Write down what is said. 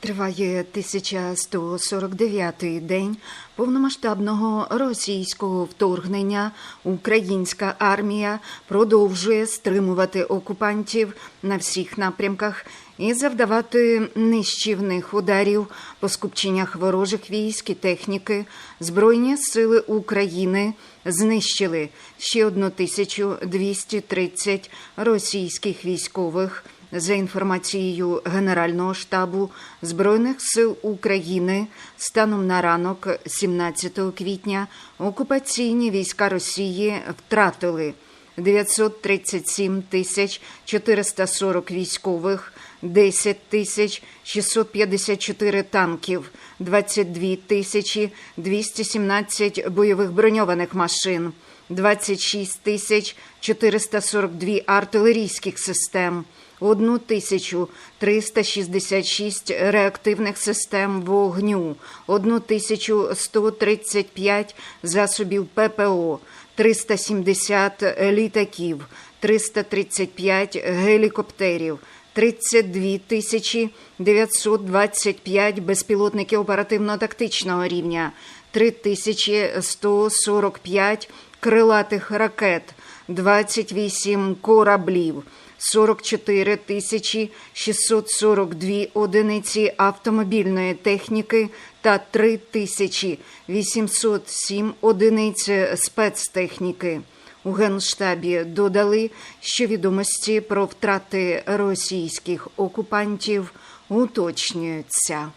Триває 1149-й день повномасштабного російського вторгнення. Українська армія продовжує стримувати окупантів на всіх напрямках і завдавати нищівних ударів по скупченнях ворожих військ і техніки. Збройні сили України знищили ще 1230 російських військових. За інформацією Генерального штабу Збройних сил України, станом на ранок 17 квітня окупаційні війська Росії втратили 937 тисяч 440 військових, 10 тисяч 654 танків, 22 тисячі 217 бойових броньованих машин, 26 тисяч 442 артилерійських систем, 1366 реактивних систем вогню, 1135 засобів ППО, 370 літаків, 335 гелікоптерів, 32 тисячі 925 безпілотників оперативно-тактичного рівня, 3145 крилатих ракет, 28 кораблів, 44 тисячі 642 одиниці автомобільної техніки та 3 тисячі 807 одиниць спецтехніки. У Генштабі додали, що відомості про втрати російських окупантів уточнюються.